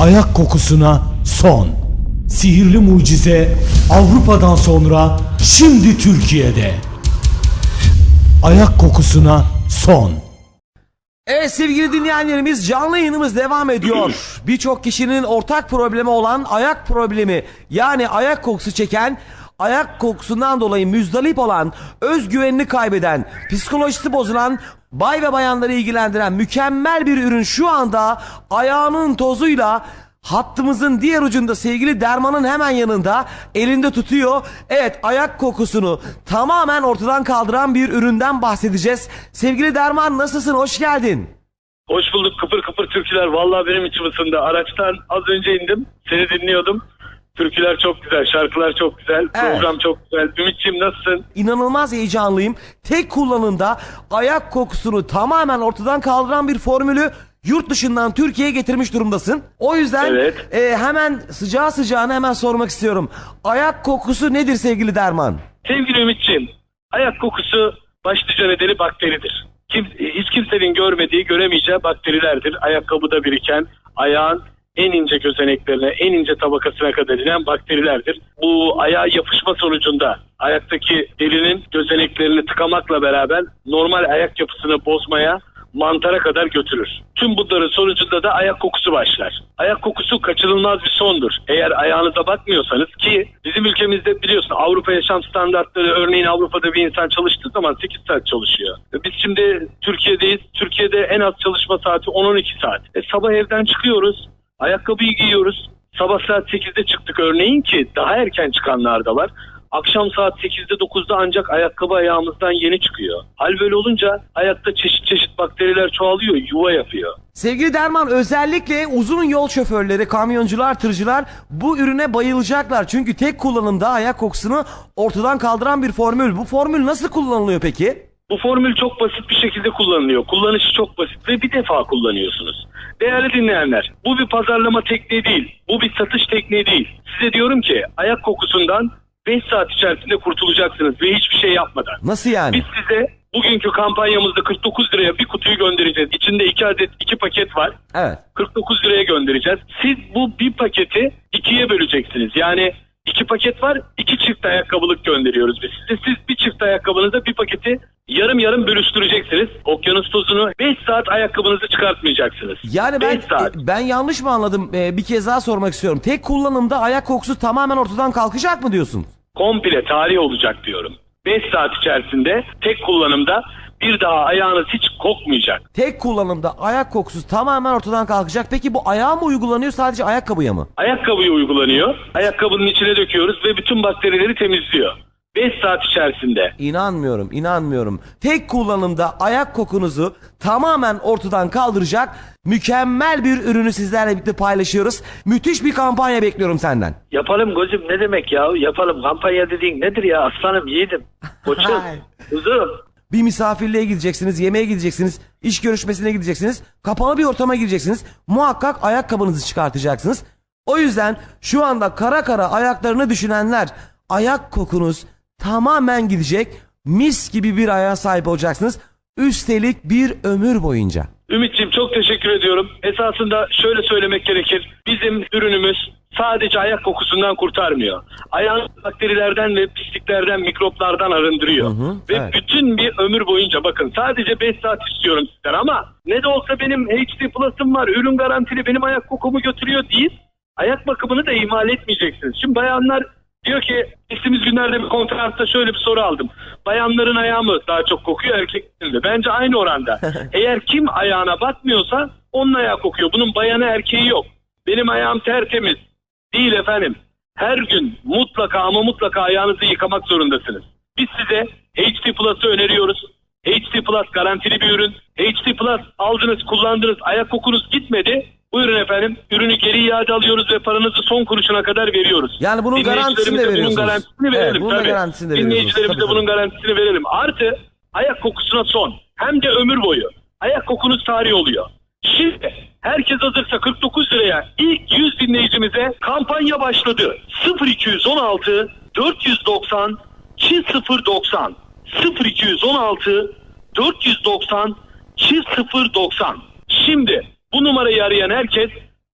Ayak kokusuna son. Sihirli mucize Avrupa'dan sonra şimdi Türkiye'de. Ayak kokusuna son. Evet sevgili dinleyenlerimiz canlı yayınımız devam ediyor. Birçok kişinin ortak problemi olan ayak problemi yani ayak kokusu çeken, ayak kokusundan dolayı müzdarip olan, özgüvenini kaybeden, psikolojisi bozulan, bay ve bayanları ilgilendiren mükemmel bir ürün şu anda ayağının tozuyla Hattımızın diğer ucunda sevgili Derman'ın hemen yanında elinde tutuyor. Evet ayak kokusunu tamamen ortadan kaldıran bir üründen bahsedeceğiz. Sevgili Derman nasılsın? Hoş geldin. Hoş bulduk kıpır kıpır türküler. Vallahi benim içim ısındı. Araçtan az önce indim. Seni dinliyordum. Türküler çok güzel, şarkılar çok güzel, program çok güzel. Ümitciğim nasılsın? İnanılmaz heyecanlıyım. Tek kullanımda ayak kokusunu tamamen ortadan kaldıran bir formülü yurt dışından Türkiye'ye getirmiş durumdasın. O yüzden Evet. e, hemen sıcağı sıcağına hemen sormak istiyorum. Ayak kokusu nedir sevgili Derman? Sevgili Ümitciğim, ayak kokusu başlıca nedeni bakteridir. Kim, hiç kimsenin görmediği, göremeyeceği bakterilerdir. Ayakkabıda biriken, ayağın en ince gözeneklerine, en ince tabakasına kadar inen bakterilerdir. Bu ayağa yapışma sonucunda ayaktaki derinin gözeneklerini tıkamakla beraber normal ayak yapısını bozmaya, mantara kadar götürür. Tüm bunların sonucunda da ayak kokusu başlar. Ayak kokusu kaçınılmaz bir sondur. Eğer ayağınıza bakmıyorsanız ki bizim ülkemizde biliyorsun Avrupa yaşam standartları örneğin Avrupa'da bir insan çalıştığı zaman 8 saat çalışıyor. Biz şimdi Türkiye'deyiz. Türkiye'de en az çalışma saati 10-12 saat. E, sabah evden çıkıyoruz. Ayakkabıyı giyiyoruz. Sabah saat 8'de çıktık örneğin ki daha erken çıkanlar da var. Akşam saat 8'de 9'da ancak ayakkabı ayağımızdan yeni çıkıyor. Hal böyle olunca ayakta çeşit çeşit bakteriler çoğalıyor, yuva yapıyor. Sevgili Derman özellikle uzun yol şoförleri, kamyoncular, tırcılar bu ürüne bayılacaklar. Çünkü tek kullanımda ayak kokusunu ortadan kaldıran bir formül. Bu formül nasıl kullanılıyor peki? Bu formül çok basit bir şekilde kullanılıyor. Kullanışı çok basit ve bir defa kullanıyorsunuz. Değerli dinleyenler, bu bir pazarlama tekniği değil. Bu bir satış tekniği değil. Size diyorum ki ayak kokusundan 5 saat içerisinde kurtulacaksınız ve hiçbir şey yapmadan. Nasıl yani? Biz size bugünkü kampanyamızda 49 liraya bir kutuyu göndereceğiz. İçinde 2 adet 2 paket var. Evet. 49 liraya göndereceğiz. Siz bu bir paketi ikiye böleceksiniz. Yani iki paket var, iki çift ayakkabılık gönderiyoruz biz. Size siz bir çift ayakkabınızda bir paketi yarım yarım bölüştüreceksiniz. Okyanus tozunu 5 saat ayakkabınızı çıkartmayacaksınız. Yani ben saat. e, ben yanlış mı anladım? E, bir kez daha sormak istiyorum. Tek kullanımda ayak kokusu tamamen ortadan kalkacak mı diyorsun? komple tarih olacak diyorum. 5 saat içerisinde tek kullanımda bir daha ayağınız hiç kokmayacak. Tek kullanımda ayak kokusu tamamen ortadan kalkacak. Peki bu ayağa mı uygulanıyor sadece ayakkabıya mı? Ayakkabıya uygulanıyor. Ayakkabının içine döküyoruz ve bütün bakterileri temizliyor. 5 saat içerisinde. İnanmıyorum, inanmıyorum. Tek kullanımda ayak kokunuzu tamamen ortadan kaldıracak mükemmel bir ürünü sizlerle birlikte paylaşıyoruz. Müthiş bir kampanya bekliyorum senden. Yapalım gözüm ne demek ya? Yapalım kampanya dediğin nedir ya? Aslanım yiğidim. Koçum. Kuzum. Bir misafirliğe gideceksiniz, yemeğe gideceksiniz, iş görüşmesine gideceksiniz, kapalı bir ortama gireceksiniz. Muhakkak ayakkabınızı çıkartacaksınız. O yüzden şu anda kara kara ayaklarını düşünenler ayak kokunuz tamamen gidecek. Mis gibi bir ayağa sahip olacaksınız. Üstelik bir ömür boyunca. Ümitciğim çok teşekkür ediyorum. Esasında şöyle söylemek gerekir. Bizim ürünümüz sadece ayak kokusundan kurtarmıyor. Ayağın bakterilerden ve pisliklerden, mikroplardan arındırıyor. Hı hı, ve evet. bütün bir ömür boyunca bakın sadece 5 saat istiyorum sizden ama ne de olsa benim HD Plus'ım var. Ürün garantili benim ayak kokumu götürüyor deyip ayak bakımını da ihmal etmeyeceksiniz. Şimdi bayanlar diyor ki geçtiğimiz günlerde bir konferansta şöyle bir soru aldım. Bayanların ayağı mı daha çok kokuyor erkeklerin de? Bence aynı oranda. Eğer kim ayağına bakmıyorsa onun ayağı kokuyor. Bunun bayanı erkeği yok. Benim ayağım tertemiz. Değil efendim. Her gün mutlaka ama mutlaka ayağınızı yıkamak zorundasınız. Biz size HD Plus'ı öneriyoruz. HD Plus garantili bir ürün. HD Plus aldınız, kullandınız, ayak kokunuz gitmedi. Buyurun efendim. Ürünü geri iade alıyoruz ve paranızı son kuruşuna kadar veriyoruz. Yani bunun garantisini de veriyorsunuz. Bunun garantisini Evet, verelim bunun da tabii. garantisini de. Dinleyicilerimize Tabii, bunun garantisini verelim. Artı ayak kokusuna son. Hem de ömür boyu. Ayak kokunuz tarih oluyor. Şimdi herkes hazırsa 49 liraya ilk 100 dinleyicimize kampanya başladı. 0216 490 090 0216 490 090 Şimdi bu numarayı arayan herkes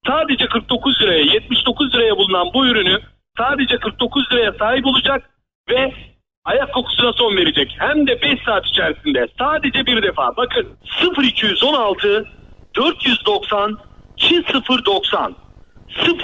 sadece 49 liraya 79 liraya bulunan bu ürünü sadece 49 liraya sahip olacak ve ayak kokusuna son verecek. Hem de 5 saat içerisinde sadece bir defa. Bakın 0216 490 090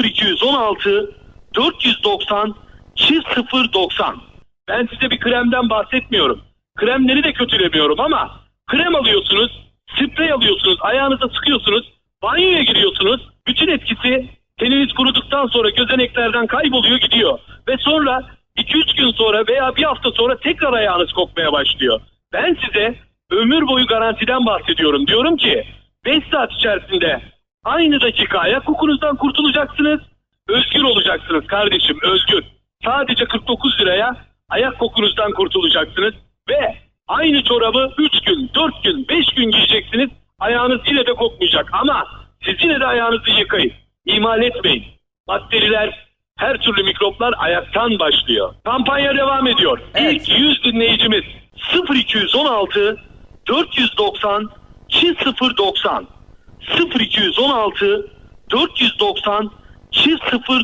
0216 490 090 Ben size bir kremden bahsetmiyorum. Kremleri de kötülemiyorum ama krem alıyorsunuz, sprey alıyorsunuz, ayağınıza sıkıyorsunuz, banyoya giriyorsunuz. Bütün etkisi teniniz kuruduktan sonra gözeneklerden kayboluyor gidiyor. Ve sonra 2-3 gün sonra veya bir hafta sonra tekrar ayağınız kokmaya başlıyor. Ben size ömür boyu garantiden bahsediyorum. Diyorum ki 5 saat içerisinde aynı dakika ayak kokunuzdan kurtulacaksınız. Özgür olacaksınız kardeşim özgür. Sadece 49 liraya ayak kokunuzdan kurtulacaksınız. Ve aynı çorabı 3 gün, 4 gün, 5 gün giyeceksiniz. Ayağınız yine de kokmayacak. Ama siz yine de ayağınızı yıkayın. İhmal etmeyin. Bakteriler, her türlü mikroplar ayaktan başlıyor. Kampanya devam ediyor. Evet. İlk 100 dinleyicimiz 0216 490 090 0216 490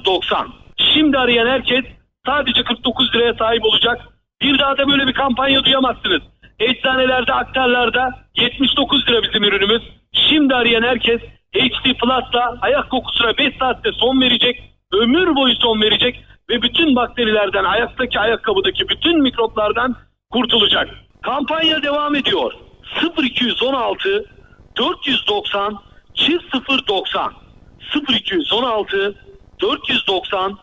090 Şimdi arayan herkes sadece 49 liraya sahip olacak. Bir daha da böyle bir kampanya duyamazsınız. Eczanelerde, aktarlarda 79 lira bizim ürünümüz. Şimdi arayan herkes HD Plus'la ayak kokusuna 5 saatte son verecek. Ömür boyu son verecek ve bütün bakterilerden, ayaktaki ayakkabıdaki bütün mikroplardan kurtulacak. Kampanya devam ediyor. 0216 490 090 0216 490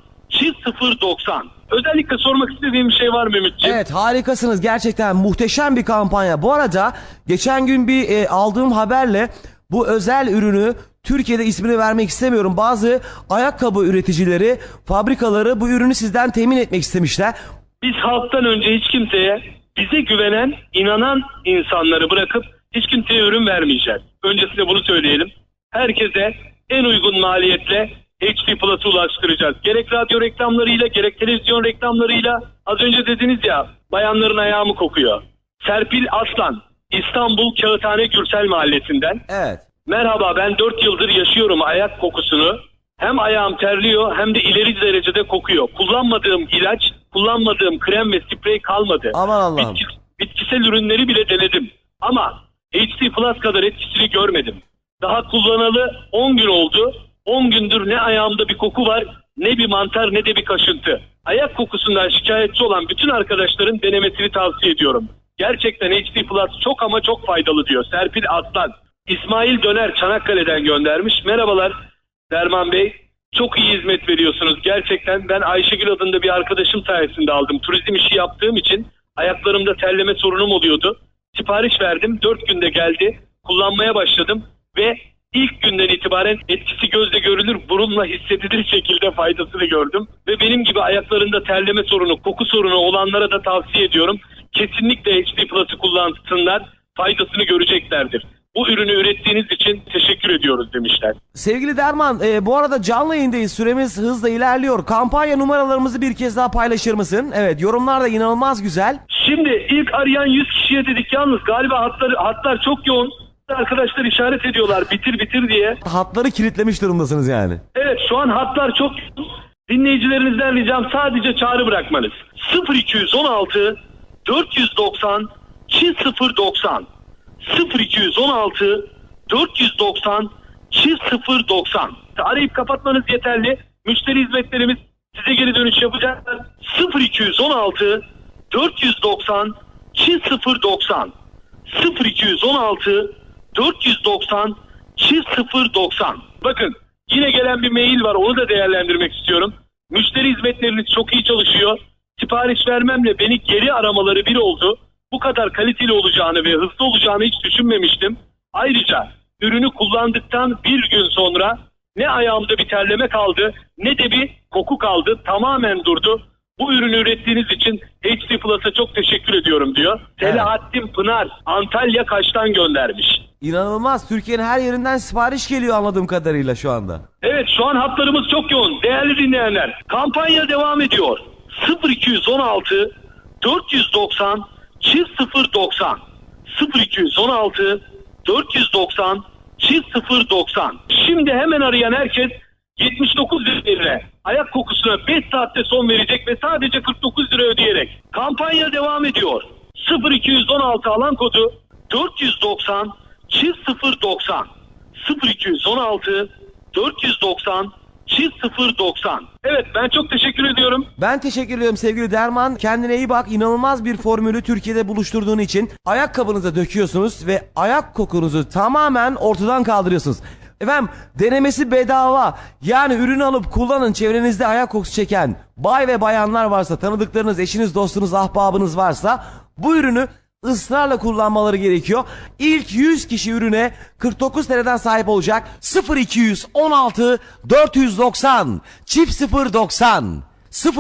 090 Özellikle sormak istediğim bir şey var mı Ümitciğim? Evet harikasınız gerçekten muhteşem bir kampanya. Bu arada geçen gün bir e, aldığım haberle bu özel ürünü Türkiye'de ismini vermek istemiyorum. Bazı ayakkabı üreticileri, fabrikaları bu ürünü sizden temin etmek istemişler. Biz halktan önce hiç kimseye bize güvenen, inanan insanları bırakıp hiç kimseye ürün vermeyeceğiz. Öncesinde bunu söyleyelim. Herkese en uygun maliyetle HD Plus'ı ulaştıracağız. Gerek radyo reklamlarıyla gerek televizyon reklamlarıyla az önce dediniz ya bayanların ayağı mı kokuyor? Serpil Aslan İstanbul Kağıthane Gürsel Mahallesi'nden. Evet. Merhaba ben 4 yıldır yaşıyorum ayak kokusunu. Hem ayağım terliyor hem de ileri derecede kokuyor. Kullanmadığım ilaç, kullanmadığım krem ve sprey kalmadı. Aman Allah'ım. Bitki- bitkisel ürünleri bile denedim. Ama HD Plus kadar etkisini görmedim. Daha kullanalı 10 gün oldu. 10 gündür ne ayağımda bir koku var ne bir mantar ne de bir kaşıntı. Ayak kokusundan şikayetçi olan bütün arkadaşların denemesini tavsiye ediyorum. Gerçekten HD Plus çok ama çok faydalı diyor Serpil Aslan. İsmail Döner Çanakkale'den göndermiş. Merhabalar Derman Bey. Çok iyi hizmet veriyorsunuz. Gerçekten ben Ayşegül adında bir arkadaşım sayesinde aldım. Turizm işi yaptığım için ayaklarımda terleme sorunum oluyordu. Sipariş verdim. 4 günde geldi. Kullanmaya başladım ve ilk günden itibaren etkisi gözle görülür, burunla hissedilir şekilde faydasını gördüm. Ve benim gibi ayaklarında terleme sorunu, koku sorunu olanlara da tavsiye ediyorum. Kesinlikle HD Plus'ı kullansınlar. Faydasını göreceklerdir. Bu ürünü ürettiğiniz için teşekkür ediyoruz demişler. Sevgili Derman e, bu arada canlı yayındayız. Süremiz hızla ilerliyor. Kampanya numaralarımızı bir kez daha paylaşır mısın? Evet yorumlar da inanılmaz güzel. Şimdi ilk arayan 100 kişiye dedik yalnız galiba hatlar, hatlar çok yoğun. Arkadaşlar işaret ediyorlar bitir bitir diye. Hatları kilitlemiş durumdasınız yani. Evet şu an hatlar çok yoğun. Dinleyicilerinizden ricam sadece çağrı bırakmanız. 0216 490 090 0216 490 090 Arayıp kapatmanız yeterli. Müşteri hizmetlerimiz size geri dönüş yapacaklar. 0216 490 090 0216 490 090 Bakın yine gelen bir mail var onu da değerlendirmek istiyorum. Müşteri hizmetleriniz çok iyi çalışıyor. Sipariş vermemle beni geri aramaları bir oldu. Bu kadar kaliteli olacağını ve hızlı olacağını hiç düşünmemiştim. Ayrıca ürünü kullandıktan bir gün sonra ne ayağımda bir terleme kaldı ne de bir koku kaldı. Tamamen durdu. Bu ürünü ürettiğiniz için HD Plus'a çok teşekkür ediyorum diyor. Selahattin Pınar Antalya Kaş'tan göndermiş. İnanılmaz. Türkiye'nin her yerinden sipariş geliyor anladığım kadarıyla şu anda. Evet şu an hatlarımız çok yoğun. Değerli dinleyenler kampanya devam ediyor. 0216 490 090 0216 490 çift 090. Şimdi hemen arayan herkes 79 lira ayak kokusuna 5 saatte son verecek ve sadece 49 lira ödeyerek. Kampanya devam ediyor. 0216 alan kodu 490 çift 090 0216 490 çift 090. Evet ben çok teşekkür ediyorum. Ben teşekkür ediyorum sevgili Derman. Kendine iyi bak. İnanılmaz bir formülü Türkiye'de buluşturduğun için ayakkabınıza döküyorsunuz ve ayak kokunuzu tamamen ortadan kaldırıyorsunuz. Efendim denemesi bedava. Yani ürünü alıp kullanın çevrenizde ayak kokusu çeken bay ve bayanlar varsa tanıdıklarınız, eşiniz, dostunuz, ahbabınız varsa bu ürünü ısrarla kullanmaları gerekiyor. İlk 100 kişi ürüne 49 TL'den sahip olacak. 0216 490 çift 090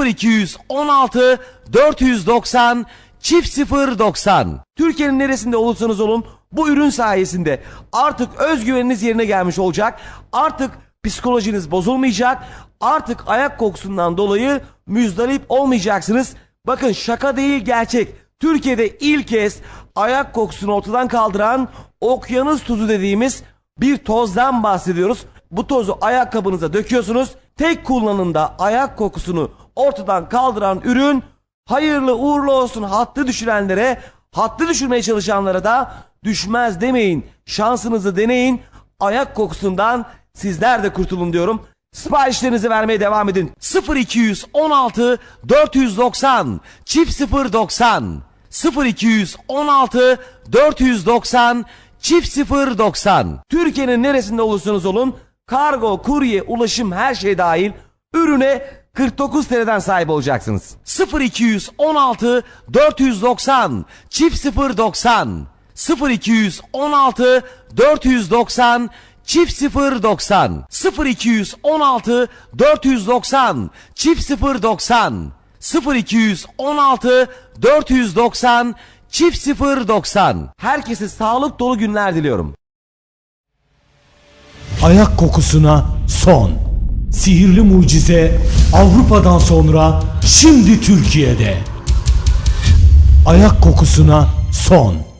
0216 490 çift 090 Türkiye'nin neresinde olursanız olun bu ürün sayesinde artık özgüveniniz yerine gelmiş olacak. Artık psikolojiniz bozulmayacak. Artık ayak kokusundan dolayı müzdarip olmayacaksınız. Bakın şaka değil gerçek. Türkiye'de ilk kez ayak kokusunu ortadan kaldıran okyanus tuzu dediğimiz bir tozdan bahsediyoruz. Bu tozu ayakkabınıza döküyorsunuz. Tek kullanımda ayak kokusunu ortadan kaldıran ürün hayırlı uğurlu olsun hattı düşürenlere, hattı düşürmeye çalışanlara da düşmez demeyin. Şansınızı deneyin. Ayak kokusundan sizler de kurtulun diyorum. Siparişlerinizi vermeye devam edin. 0216 490 çift 090 0216 490 çift 090 Türkiye'nin neresinde olursanız olun kargo, kurye, ulaşım her şey dahil ürüne 49 TL'den sahip olacaksınız. 0216 490 çift 090 0216 490 çift 090 0216 490 çift 090 0216 490 çift 090 Herkese sağlık dolu günler diliyorum. Ayak kokusuna son. Sihirli mucize Avrupa'dan sonra şimdi Türkiye'de. Ayak kokusuna son.